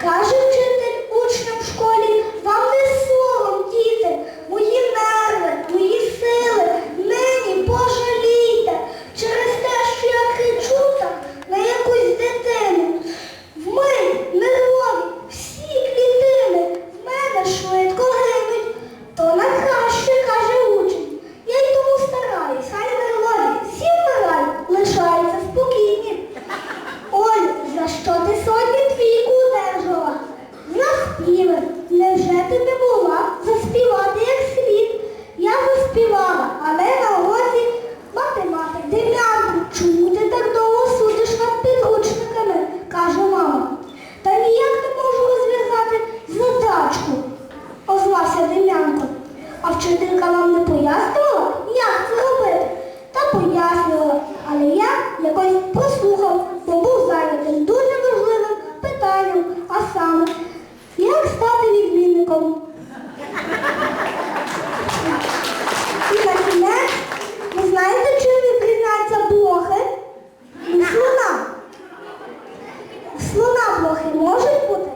Каже вчитель учням в школі, вам не словом, діти, мої нерви, мої сили, нині пожалійте через те, що я кричу так на якусь дитину. В милі, мирові, всі клітини в мене швидко гинуть, то на краще, каже учень. Я й тому стараюсь, хай мирові, всі вмирають, лишаються спокійні. Оль, за що ти слава? якось прослухав, бо був зайнятий дуже важливим питанням, а саме, як стати відмінником. І на кінець, ви знаєте, чим відрізняться блохи? Слона. Слона блохи можуть бути?